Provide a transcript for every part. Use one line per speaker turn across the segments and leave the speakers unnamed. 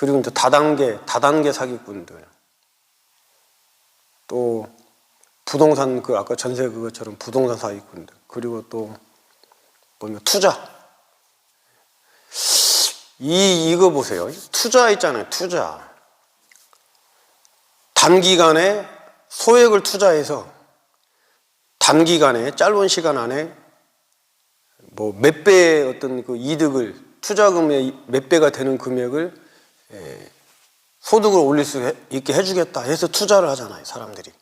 그리고 이제 다단계, 다단계 사기꾼들. 또 부동산 그 아까 전세 그것처럼 부동산 사기꾼들. 그리고 또 뭐냐 투자. 이 이거 보세요. 투자 있잖아요. 투자. 단기간에 소액을 투자해서 단기간에 짧은 시간 안에 뭐 몇 배의 어떤 그 이득을 투자금의 몇 배가 되는 금액을 에, 소득을 올릴 수 있게 해주겠다 해서 투자를 하잖아요 사람들이.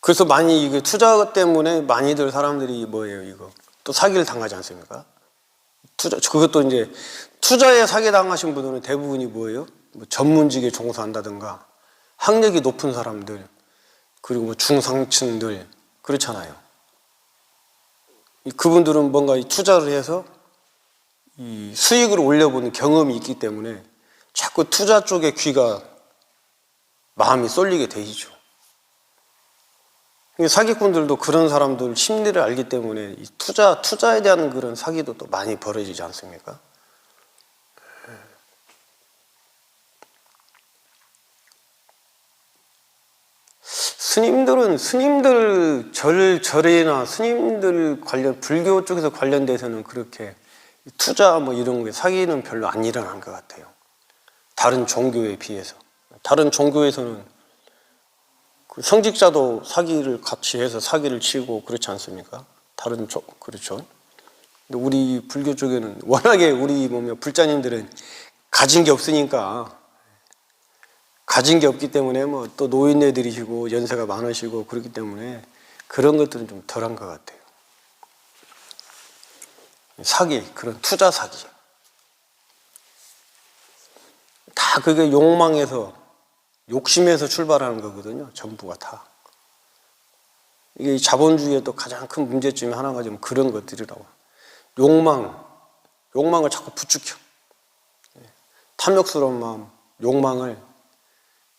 그래서 많이 이게 투자 때문에 많이들 사람들이 뭐예요 이거? 또 사기를 당하지 않습니까? 투자 그것도 이제 투자에 사기 당하신 분들은 대부분이 뭐예요? 뭐 전문직에 종사한다든가 학력이 높은 사람들 그리고 뭐 중상층들 그렇잖아요. 이 그분들은 뭔가 이 투자를 해서 이 수익을 올려보는 경험이 있기 때문에 자꾸 투자 쪽에 귀가 마음이 쏠리게 되죠. 이 사기꾼들도 그런 사람들 심리를 알기 때문에 이 투자 투자에 대한 그런 사기도 또 많이 벌어지지 않습니까? 스님들은 스님들 절 절이나 스님들 관련 불교 쪽에서 관련돼서는 그렇게 투자 뭐 이런 게 사기는 별로 안 일어난 것 같아요. 다른 종교에 비해서 다른 종교에서는 그 성직자도 사기를 같이 해서 사기를 치고 그렇지 않습니까? 다른 종 그렇죠. 근데 우리 불교 쪽에는 워낙에 우리 뭐냐 불자님들은 가진 게 없으니까 가진 게 없기 때문에 뭐 또 노인네들이시고 연세가 많으시고 그렇기 때문에 그런 것들은 좀 덜한 것 같아요. 사기, 그런 투자 사기. 다 그게 욕망에서, 욕심에서 출발하는 거거든요. 전부가 다. 이게 자본주의의 또 가장 큰 문제점이 하나가 좀 그런 것들이라고. 욕망, 욕망을 자꾸 부추겨. 탐욕스러운 마음, 욕망을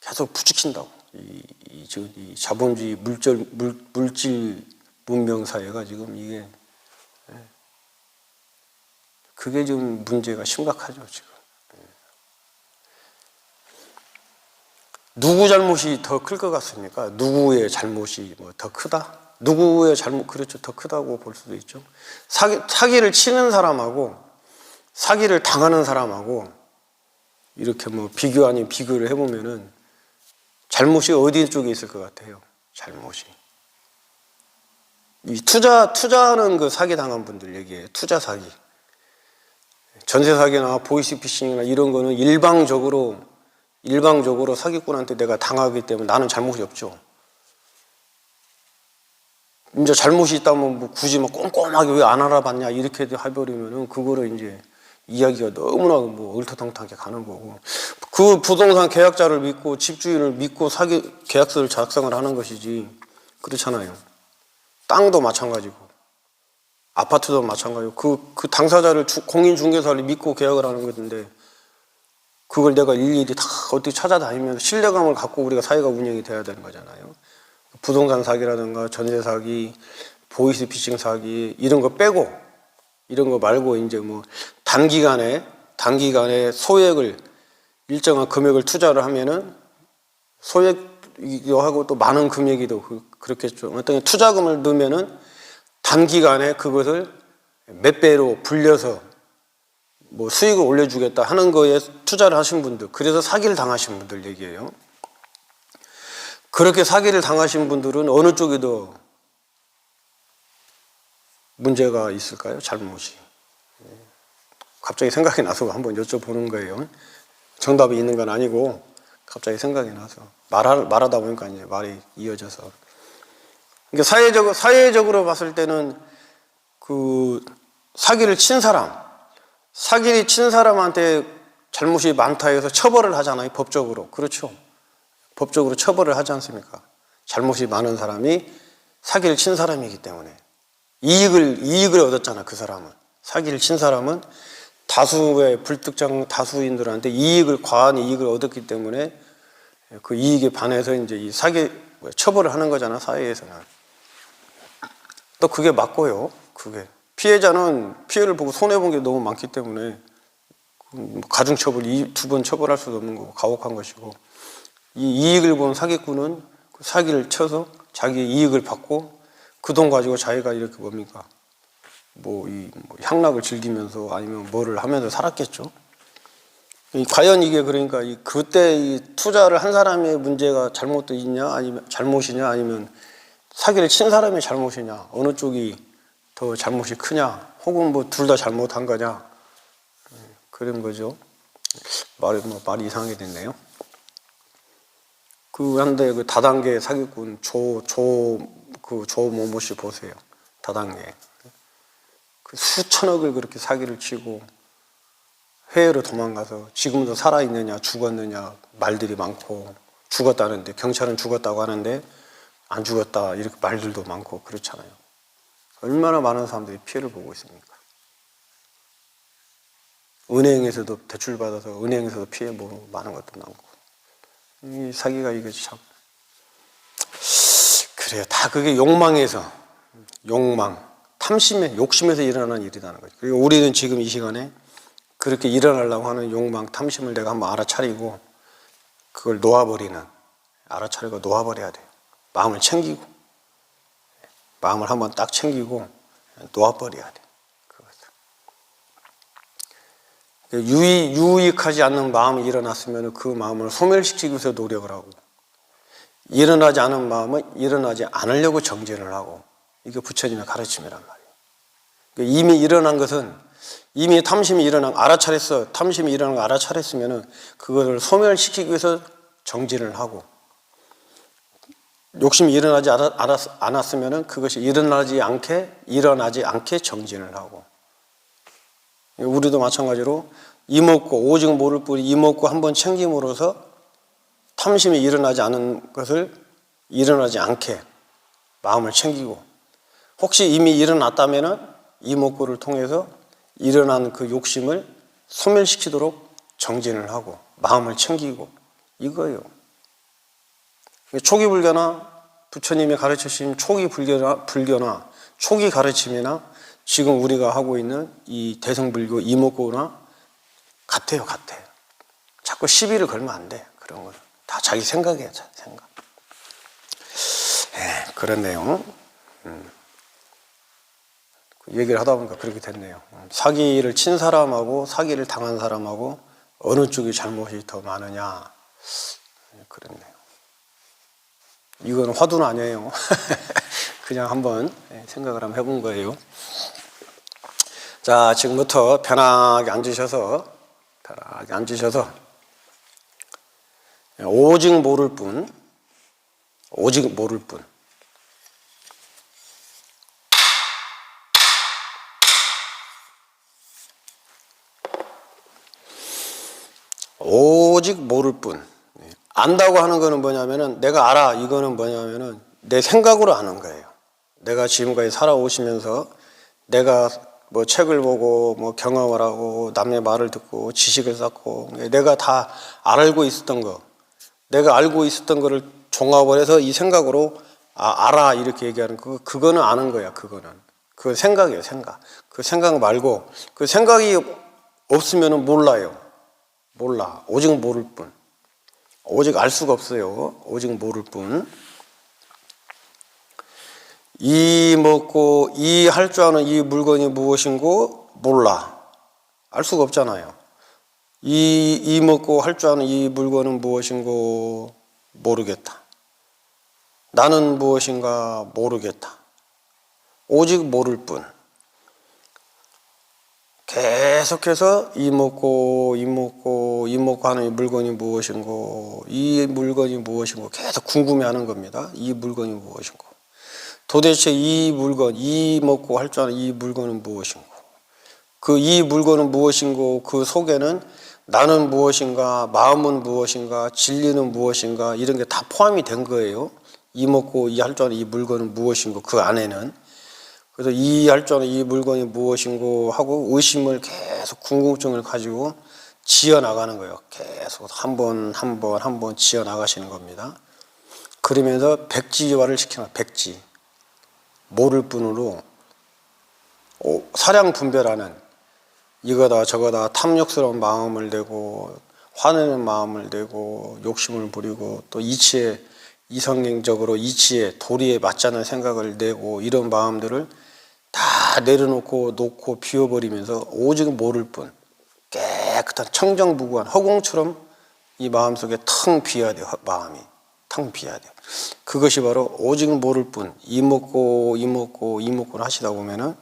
계속 부추긴다고. 이, 이, 저, 이 자본주의 물질, 물, 물질 문명 사회가 지금 이게 그게 좀 문제가 심각하죠 지금. 누구 잘못이 더 클 것 같습니까? 누구의 잘못이 뭐 더 크다? 누구의 잘못 그렇죠 더 크다고 볼 수도 있죠. 사기 사기를 치는 사람하고 사기를 당하는 사람하고 이렇게 뭐 비교 아닌 비교를 해보면은 잘못이 어디 쪽에 있을 것 같아요? 잘못이. 이 투자 투자하는 그 사기 당한 분들 얘기예요. 투자 사기. 전세 사기나 보이스 피싱이나 이런 거는 일방적으로 일방적으로 사기꾼한테 내가 당하기 때문에 나는 잘못이 없죠. 이제 잘못이 있다면 뭐 굳이 뭐 꼼꼼하게 왜 안 알아봤냐 이렇게 해버리면은 그거를 이제 이야기가 너무나 뭐 얼토당토하게 가는 거고 그 부동산 계약자를 믿고 집주인을 믿고 사기 계약서를 작성을 하는 것이지 그렇잖아요. 땅도 마찬가지고 아파트도 마찬가지고 그, 그 당사자를 주- 공인 중개사를 믿고 계약을 하는 건데 그걸 내가 일일이 다 어떻게 찾아다니면서 신뢰감을 갖고 우리가 사회가 운영이 돼야 되는 거잖아요. 부동산 사기라든가 전세 사기, 보이스 피싱 사기 이런 거 빼고 이런 거 말고 이제 뭐 단기간에 단기간에 소액을 일정한 금액을 투자를 하면은 소액이기도 하고 또 많은 금액이도 그- 그렇겠죠. 어떤 투자금을 넣으면은 단기간에 그것을 몇 배로 불려서 뭐 수익을 올려주겠다 하는 거에 투자를 하신 분들, 그래서 사기를 당하신 분들 얘기예요. 그렇게 사기를 당하신 분들은 어느 더 문제가 있을까요? 잘못이. 예. 갑자기 생각이 나서 한번 여쭤보는 거예요. 정답이 있는 건 아니고 갑자기 생각이 나서 말하, 말하다 보니까 이제 말이 이어져서. 그러니까 사회적, 사회적으로 봤을 때는 그 사기를 친 사람, 사기를 친 사람한테 잘못이 많다 해서 처벌을 하잖아요. 법적으로. 그렇죠. 법적으로 처벌을 하지 않습니까? 잘못이 많은 사람이 사기를 친 사람이기 때문에. 이익을, 이익을 얻었잖아, 그 사람은. 사기를 친 사람은 다수의 불특정 다수인들한테 이익을, 과한 이익을 얻었기 때문에 그 이익에 반해서 이제 이 사기, 처벌을 하는 거잖아, 사회에서는. 또 그게 맞고요, 그게. 피해자는 피해를 보고 손해본 게 너무 많기 때문에 음, 가중처벌 두 번 처벌할 수도 없는 거고 가혹한 것이고 이 이익을 본 사기꾼은 그 사기를 쳐서 자기 이익을 받고 그 돈 가지고 자기가 이렇게 뭡니까? 뭐이 뭐 향락을 즐기면서 아니면 뭐를 하면서 살았겠죠. 이 과연 이게 그러니까 이 그때 이 투자를 한 사람의 문제가 잘못도 있냐? 아니면 잘못이냐? 아니면 사기를 친 사람의 잘못이냐? 어느 쪽이 더 잘못이 크냐 혹은 뭐 둘 다 잘못한 거냐 음, 그런 거죠. 말이 뭐 말이 이상하게 됐네요. 그 한데 그 다단계 사기꾼 조 조그 조모모 씨 보세요. 다단계 그 수천억을 그렇게 사기를 치고 해외로 도망가서 지금도 살아 있느냐 죽었느냐 말들이 많고 죽었다는데 경찰은 죽었다고 하는데 안 죽었다 이렇게 말들도 많고 그렇잖아요. 얼마나 많은 사람들이 피해를 보고 있습니까? 은행에서도 대출 받아서 은행에서도 피해 보고 많은 것도 많고 이 사기가 이게 참 그래요. 다 그게 욕망에서 욕망, 탐심에 욕심에서 일어나는 일이라는 거죠. 그리고 우리는 지금 이 시간에 그렇게 일어나려고 하는 욕망, 탐심을 내가 한번 알아차리고 그걸 놓아버리는 알아차리고 놓아버려야 돼요. 마음을 챙기고 마음을 한번 딱 챙기고 놓아버려야 돼. 유익, 유익하지 않는 마음이 일어났으면 그 마음을 소멸시키기 위해서 노력을 하고 일어나지 않은 마음은 일어나지 않으려고 정진을 하고 이게 부처님의 가르침이란 말이에요. 그러니까 이미 일어난 것은 이미 탐심이 일어난 알아차렸어 탐심이 일어난 거 알아차렸으면은 그거를 소멸시키기 위해서 정진을 하고 욕심이 일어나지 않았, 않았으면은 그것이 일어나지 않게 일어나지 않게 정진을 하고 우리도 마찬가지로 이먹고 오직 모를 뿐 이먹고 한번 챙김으로써 탐심이 일어나지 않은 것을 일어나지 않게 마음을 챙기고 혹시 이미 일어났다면은 이목구를 통해서 일어난 그 욕심을 소멸시키도록 정진을 하고 마음을 챙기고 이거예요. 초기 불교나 부처님이 가르치신 초기 불교나, 불교나 초기 가르침이나 지금 우리가 하고 있는 이 대성불교 이목구나 같아요, 같아요. 자꾸 시비를 걸면 안 돼. 그런 거. 다 자기 생각이야, 자기 생각. 예, 그런 내용. 음. 얘기를 하다 보니까 그렇게 됐네요. 사기를 친 사람하고 사기를 당한 사람하고 어느 쪽이 잘못이 더 많으냐. 그랬네요. 이건 화두는 아니에요. 그냥 한번 생각을 한번 해본 거예요. 자, 지금부터 편하게 앉으셔서, 편하게 앉으셔서, 오직 모를 뿐, 오직 모를 뿐, 오직 모를 뿐. 안다고 하는 거는 뭐냐면은 내가 알아. 이거는 뭐냐면은 내 생각으로 아는 거예요. 내가 지금까지 살아오시면서 내가 뭐 책을 보고 뭐 경험을 하고 남의 말을 듣고 지식을 쌓고 내가 다 알고 있었던 거. 내가 알고 있었던 거를 종합을 해서 이 생각으로 아, 알아 이렇게 얘기하는 그 그거는 아는 거야. 그거는. 그 생각이에요, 생각. 그 생각 말고 그 생각이 없으면은 몰라요. 몰라. 오직 모를 뿐. 오직 알 수가 없어요. 오직 모를 뿐. 이 먹고 이 할 줄 아는 이 물건이 무엇인고 몰라. 알 수가 없잖아요. 이, 이 먹고 할 줄 아는 이 물건은 무엇인고 모르겠다. 나는 무엇인가 모르겠다. 오직 모를 뿐. 계속해서 이 먹고 이 먹고 이 먹고 하는 이 물건이 무엇인고 이 물건이 무엇인고 계속 궁금해하는 겁니다. 이 물건이 무엇인고 도대체 이 물건 이 먹고 할 줄 아는 이 물건은 무엇인고 그 이 물건은 무엇인고 그 속에는 나는 무엇인가 마음은 무엇인가 진리는 무엇인가 이런 게 다 포함이 된 거예요. 이 먹고 이 할 줄 아는 이 물건은 무엇인고 그 안에는 그래서 이해할 줄 아는 이 물건이 무엇인고 하고 의심을 계속 궁금증을 가지고 지어 나가는 거예요. 계속 한 번, 한 번, 한 번 지어 나가시는 겁니다. 그러면서 백지화를 시켜놔, 백지. 모를 뿐으로 사량 분별하는 이거다 저거다 탐욕스러운 마음을 내고 화내는 마음을 내고 욕심을 부리고 또 이치에 이성적으로 이치에 도리에 맞지 않는 생각을 내고 이런 마음들을 다 내려놓고 놓고 비워버리면서 오직 모를 뿐 깨끗한 청정무구한 허공처럼 이 마음속에 텅 비어야 돼요 마음이. 텅 비어야 돼요. 그것이 바로 오직 모를 뿐 이먹고 이먹고 이먹고 하시다 보면은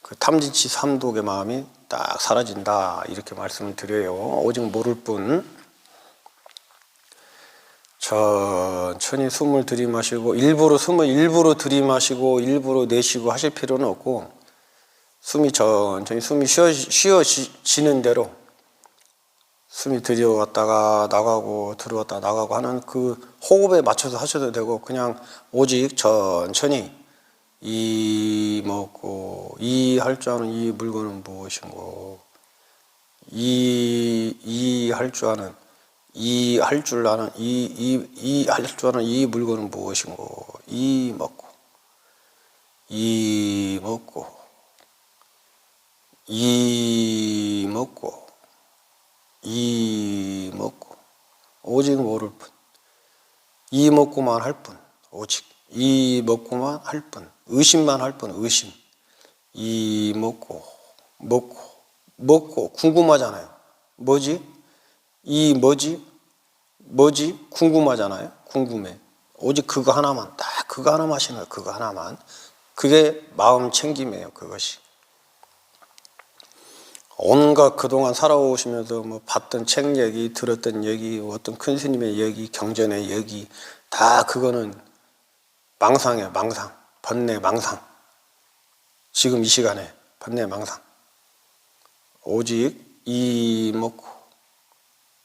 그 탐진치 삼독의 마음이 딱 사라진다 이렇게 말씀을 드려요. 오직 모를 뿐 천천히 숨을 들이마시고 일부러 숨을 일부러 들이마시고 일부러 내쉬고 하실 필요는 없고 숨이 천천히 숨이 쉬어, 쉬어지는 대로 숨이 들어갔다가 나가고 들어갔다 나가고 하는 그 호흡에 맞춰서 하셔도 되고 그냥 오직 천천히 이 먹고 이 할 줄 아는 이 물건은 무엇인고 이 이 할 줄 아는 이 할 줄 아는 이 이 이 할 줄 아는 이 물건은 무엇인고? 이 먹고 이 먹고 이 먹고 이 먹고. 오직 모를 뿐. 이 먹고만 할 뿐. 오직 이 먹고만 할 뿐. 의심만 할 뿐. 의심. 이 먹고 먹고 먹고. 궁금하잖아요. 뭐지 이 뭐지 뭐지 궁금하잖아요 궁금해 오직 그거 하나만 딱 그거 하나만 하시는 그거 하나만 그게 마음 챙김이에요 그것이 온갖 그동안 살아오시면서 뭐 봤던 책 얘기, 들었던 얘기, 어떤 큰 스님의 얘기, 경전의 얘기 다 그거는 망상이에요, 망상. 번뇌 망상. 지금 이 시간에 번뇌 망상. 오직 이 먹고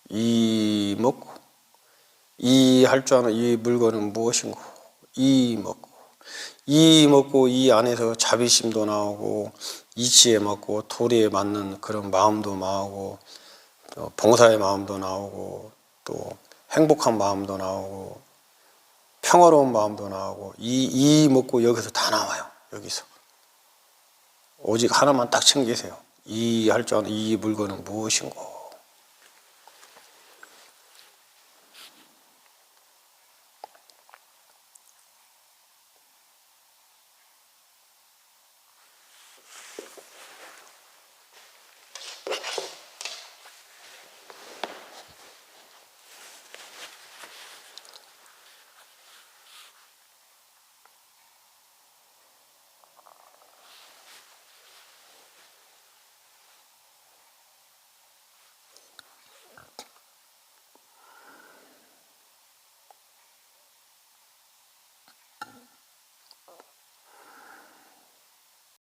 이 먹고 이 할 줄 아는 이 물건은 무엇인고 이 먹고 이 먹고 이 안에서 자비심도 나오고 이치에 맞고 도리에 맞는 그런 마음도 나오고 또 봉사의 마음도 나오고 또 행복한 마음도 나오고 평화로운 마음도 나오고 이, 이 먹고 여기서 다 나와요 여기서. 오직 하나만 딱 챙기세요. 이 할 줄 아는 이 물건은 무엇인고